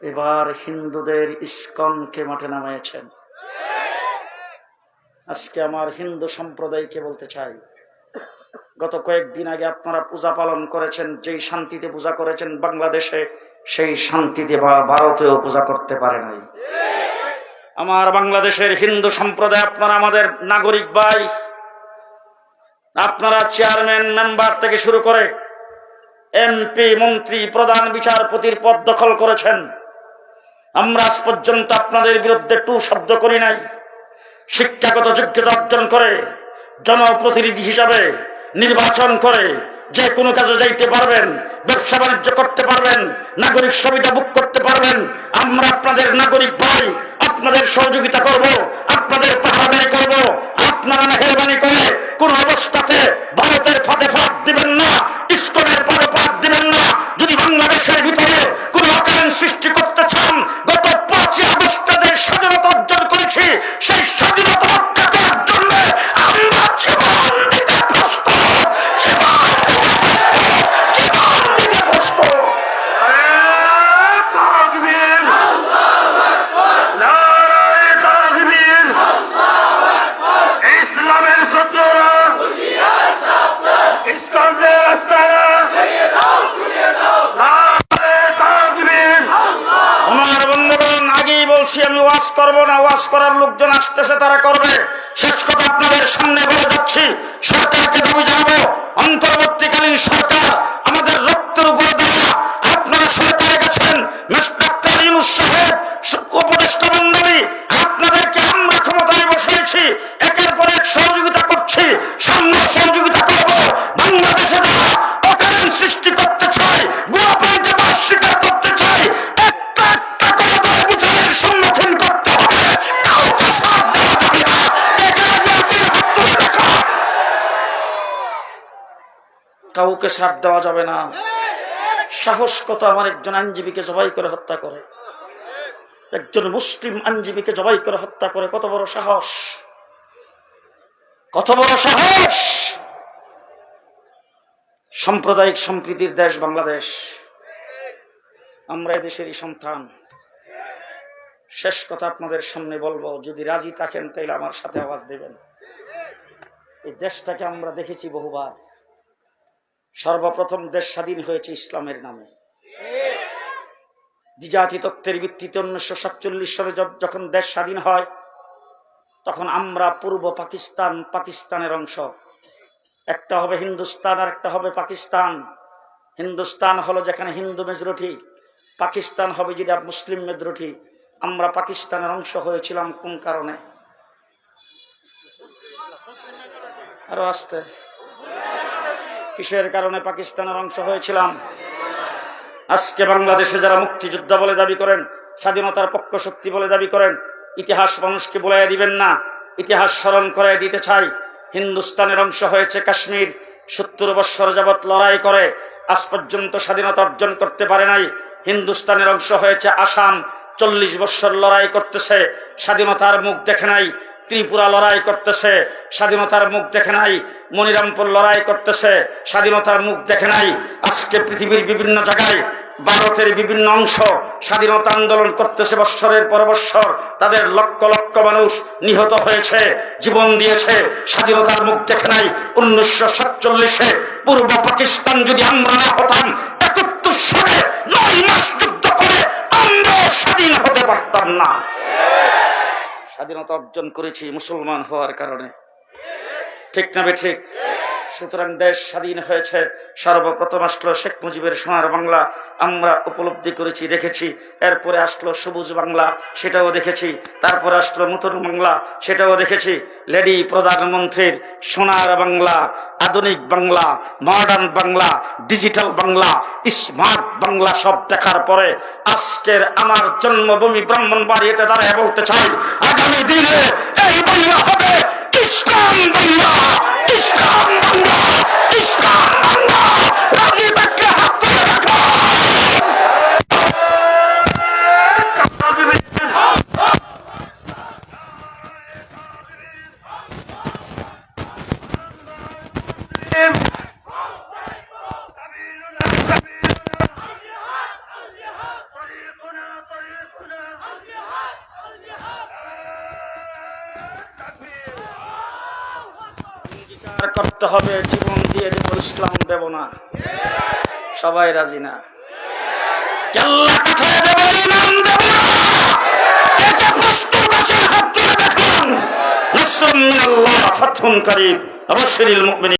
এবার হিন্দুদের ইস্কনকে মাঠে নামিয়েছেন। আজকে আমার হিন্দু সম্প্রদায়কে বলতে চাই, গত কয়েকদিন আগে আপনারা পূজা পালন করেছেন, যেই শান্তিতে পূজা করেছেন বাংলাদেশে, সেই শান্তিতে বা ভারতেও পূজা করতে পারে নাই। আমার বাংলাদেশের হিন্দু সম্প্রদায়, আপনারা আমাদের নাগরিক ভাই, আপনারা চেয়ারম্যান, মেম্বার থেকে শুরু করে এমপি, মন্ত্রী, প্রধান বিচারপতির পদ দখল করেছেন। আমরা আজ পর্যন্ত আপনাদের বিরুদ্ধে টু শব্দ করি নাই। শিক্ষাগত যোগ্যতা অর্জন করে, জনপ্রতিনিধি হিসাবে নির্বাচন করে, যে কোনো কাজে যাইতে পারবেন, ব্যবসা বাণিজ্য করতে পারবেন, নাগরিক সুবিধা বুক করতে পারবেন, আমরা আপনাদের নাগরিক ভাই, আপনাদের সহযোগিতা করব, আপনাদের পাহাড়াই করব, আপনারা মেহরবানি করে কোন অবস্থাতে ভারতের আমার বন্ধুগণ, আগেই বলছি, আমি ওয়াজ করব না, ওয়াজ করার লোকজন আসতেছে, তারা করবে। শেষ কথা আপনাদের সামনে বলে যাচ্ছি, সরকারকে দাবি জানাব, অন্তর্বর্তীকালীন সরকার আমাদের রক্তের উপরে দেওয়া আপনারা সরকারে গেছেন উপদেষ্টা মন্ডলী, আপনাদেরকে আমরা ক্ষমতায় বসিয়েছি, একের পর এক সহযোগিতা করছি, সামনে সহযোগিতা করব বাংলাদেশে কাউকে সাথ দেওয়া যাবে না। সাহস কত আমার একজন আইনজীবীকে জবাই করে হত্যা করে? একজন মুসলিম আইনজীবীকে জবাই করে হত্যা করে, কত বড় সাহস? কত বড় সাহস? সাম্প্রদায়িক সম্প্রীতির দেশ বাংলাদেশ। আমরা এদেশেরই সন্তান। শেষ কথা আপনাদের সামনে বলব, যদি রাজি থাকেন তাইলে আমার সাথে আওয়াজ দেবেন। এই দেশটাকে আমরা দেখেছি বহুবার। সর্বপ্রথম দেশ স্বাধীন হয়েছে ইসলামের নামে। দ্বিজাতি তত্ত্বের ভিত্তিতে উনিশশো সাতচল্লিশ সালে যখন দেশ স্বাধীন হয়, তখন আমরা পূর্ব পাকিস্তান পাকিস্তানের অংশ। একটা হবে হিন্দুস্তান আর একটা হবে পাকিস্তান। হিন্দুস্তান হলো যেখানে হিন্দু মেজরিটি, পাকিস্তান হবে যেটা মুসলিম মেজরিটি। আমরা পাকিস্তানের অংশ হয়েছিলাম কোন কারণে? আরও আসতে। কিসের কারণে পাকিস্তানের অংশ হয়েছিলাম? আজকে বাংলাদেশে যারা মুক্তিযোদ্ধা বলে দাবি করেন, স্বাধীনতার পক্ষ শক্তি বলে দাবি করেন, ইতিহাস মানুষকে বলে দিবেন না, ইতিহাস স্মরণ করে দিতে চাই। হিন্দুস্তানের অংশ হয়েছে কাশ্মীর, সত্তর বৎসর যাবৎ লড়াই করে, আজ পর্যন্ত স্বাধীনতা অর্জন করতে পারে নাই। হিন্দুস্তানের অংশ হয়েছে আসাম, চল্লিশ বৎসর লড়াই করতেছে, স্বাধীনতার মুখ দেখে নাই। ত্রিপুরা লড়াই করতেছে, স্বাধীনতার মুখ দেখে নাই, মনিরামপুর লড়াই করতেছে, স্বাধীনতার মুখ দেখে নাই। আজকে পৃথিবীর বিভিন্ন জায়গায়, ভারতের বিভিন্ন অংশ স্বাধীনতা আন্দোলন করতেছে বৎসরের পর বৎসর। তাদের লক্ষ লক্ষ মানুষ নিহত হয়েছে, জীবন দিয়েছে, স্বাধীনতার মুখ দেখে নাই। উনিশশো সাতচল্লিশে পূর্ব পাকিস্তান যদি আমরা না হতাম, একাত্তর সালে নয় মাস যুদ্ধ করে আমরা স্বাধীন হতে পারতাম না। স্বাধীনতা অর্জন করেছি মুসলমান হওয়ার কারণে। ঠিক না বে ঠিক? সুতরাং দেশ স্বাধীন হয়েছে। সর্বপ্রথম আসলো শেখ মুজিবের সোনার বাংলা। আমরা উপলব্ধি করেছি, দেখেছি। এরপরে আসলো সবুজ বাংলা, সেটাও দেখেছি। তারপরে আসলো নতুন বাংলা, সেটাও দেখেছি। লেডি প্রধানমন্ত্রীর সোনার বাংলা। আধুনিক Bangla modern Bangla digital Bangla smart Bangla সব দেখার পরে আজকের আমার জন্মভূমি ব্রাহ্মণবাড়িতে দাঁড়িয়ে বলতে চাই, আগামী দিনে এই বাংলা হবে ইসলাম বাংলা, ইসলাম করতে হবে জীবন দিয়ে দেব ইসলাম দেব না। সবাই রাজি না? কেল্লা